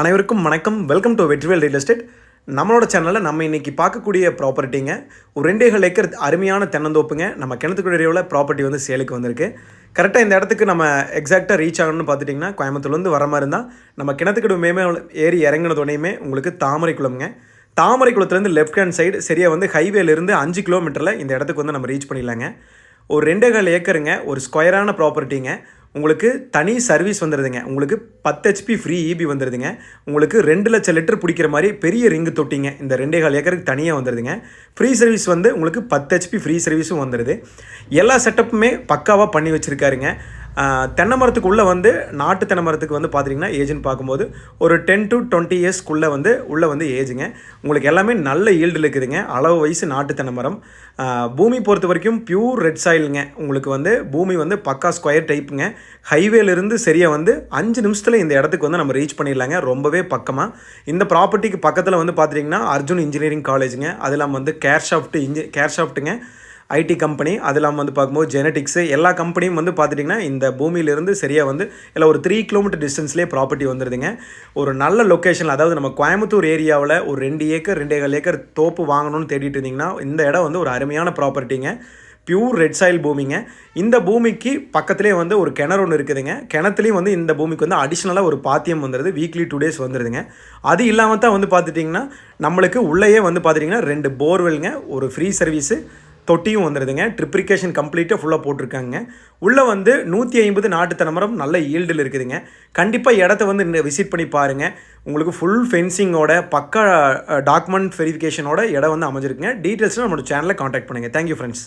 அனைவருக்கும் வணக்கம். Welcome to Vetrivel real estate நம்மளோட சேனலில் நம்ம இன்றைக்கி பார்க்கக்கூடிய ப்ராப்பர்ட்டிங்க ஒரு ரெண்டேகால் ஏக்கர் அருமையான தென்னந்தோப்புங்க. நம்ம கிணத்துக்குடி ப்ராப்பர்ட்டி வந்து சேலுக்கு வந்திருக்கு. கரெக்டாக இந்த இடத்துக்கு நம்ம எக்ஸாக்டாக ரீச் ஆகணும்னு பார்த்துட்டிங்கன்னா கோயம்புத்தூர்லேருந்து வர மாதிரி இருந்தால் நம்ம கிணத்துக்குடி மேமே ஏறி இறங்கினதோடையுமே உங்களுக்கு தாமரை குளம்ங்க. தாமரை குளத்துலேருந்து லெஃப்ட் ஹேண்ட் சைடு சரியாக வந்து ஹைவேலேருந்து அஞ்சு கிலோமீட்டரில் இந்த இடத்துக்கு வந்து நம்ம ரீச் பண்ணிடலாங்க. ஒரு ரெண்டேகால் ஏக்கருங்க ஒரு ஸ்கொயரான ப்ராப்பர்ட்டிங்க உங்களுக்கு தனி சர்வீஸ் வந்துடுதுங்க உங்களுக்கு பத்து ஹெச்பி ஃப்ரீ இபி வந்துடுதுங்க உங்களுக்கு ரெண்டு லட்சம் லிட்டர் பிடிக்கிற மாதிரி பெரிய ரிங்கு தொட்டிங்க. இந்த ரெண்டே கால் ஏக்கருக்கு தனியாக வந்துடுதுங்க ஃப்ரீ சர்வீஸ் வந்து உங்களுக்கு பத்து ஹெச்பி ஃப்ரீ சர்வீஸும் வந்துடுது எல்லா செட்டப்புமே பக்காவாக பண்ணி வச்சுருக்காருங்க. தென்னை மரத்துக்குள்ளே வந்து நாட்டு தென்னை மரத்துக்கு வந்து பார்த்தீங்கன்னா ஏஜ்னு பார்க்கும்போது ஒரு டென் டு டுவெண்ட்டி இயர்ஸ்க்குள்ளே வந்து உள்ளே வந்து ஏஜுங்க உங்களுக்கு எல்லாமே நல்ல ஈல்டு இருக்குதுங்க. அளவு வயசு நாட்டு தென்னை மரம் பூமி பொறுத்த வரைக்கும் பியூர் ரெட் சாயிலுங்க உங்களுக்கு வந்து பூமி வந்து பக்கா ஸ்கொயர் டைப்புங்க ஹைவேலேருந்து சரியாக வந்து அஞ்சு நிமிஷத்தில் இந்த இடத்துக்கு வந்து நம்ம ரீச் பண்ணிடலாங்க. ரொம்பவே பக்கமாக இந்த ப்ராப்பர்ட்டிக்கு பக்கத்தில் வந்து பார்த்தீங்கன்னா அர்ஜுன் இன்ஜினியரிங் காலேஜுங்க அது இல்லாமல் வந்து கேர்ஷாஃப்ட் இன்ஜி கேர் ஷாஃப்ட்டுங்க ஐடி கம்பெனி அது இல்லாமல் வந்து பார்க்கும்போது ஜெனட்டிக்ஸு எல்லா கம்பெனியும் வந்து பார்த்துட்டிங்கன்னா இந்த பூமியிலேருந்து சரியாக வந்து இல்லை ஒரு த்ரீ கிலோமீட்டர் டிஸ்டன்ஸ்லேயே ப்ராப்பர்ட்டி வந்துடுதுங்க ஒரு நல்ல லொக்கேஷன் அதாவது நம்ம கோயம்புத்தூர் ஏரியாவில் ஒரு ரெண்டு ஏக்கர் ரெண்டே கால் ஏக்கர் தோப்பு வாங்கணும்னு தேடிட்டு இருந்தீங்கன்னா இந்த இடம் வந்து ஒரு அருமையான ப்ராப்பர்ட்டிங்க பியூர் ரெட் சாயில் பூமிங்க. இந்த பூமிக்கு பக்கத்துலேயே வந்து ஒரு கிணறு ஒன்று இருக்குதுங்க. கிணத்துலேயும் வந்து இந்த பூமிக்கு வந்து அடிஷ்னலாக ஒரு பாத்தியம் வந்துடுது வீக்லி டூ டேஸ் வந்துடுதுங்க அது இல்லாமல் தான் வந்து பார்த்துட்டிங்கன்னா நம்மளுக்கு உள்ளேயே வந்து பார்த்துட்டிங்கன்னா ரெண்டு போர்வெல்ங்க ஒரு ஃப்ரீ சர்வீஸு தொட்டியும் வந்துடுதுங்க ட்ரிப்ரிகேஷன் கம்ப்ளீட்டாக ஃபுல்லாக போட்டிருக்காங்க. உள்ளே வந்து நூற்றி ஐம்பது நாட்டு தென்னமரம் நல்ல ஈல்டில் இருக்குதுங்க. கண்டிப்பாக இடத்த வந்து விசிட் பண்ணி பாருங்கள் உங்களுக்கு ஃபுல் ஃபென்சிங்கோட பக்கா டாக்குமெண்ட் வெரிஃபிகேஷனோட இடம் வந்து அமைஞ்சிருக்குங்க. டீட்டெயில்ஸ்லாம் நம்மளோட சேனலில் காண்டாக்ட் பண்ணுங்கள் தேங்க்யூ ஃப்ரெண்ட்ஸ்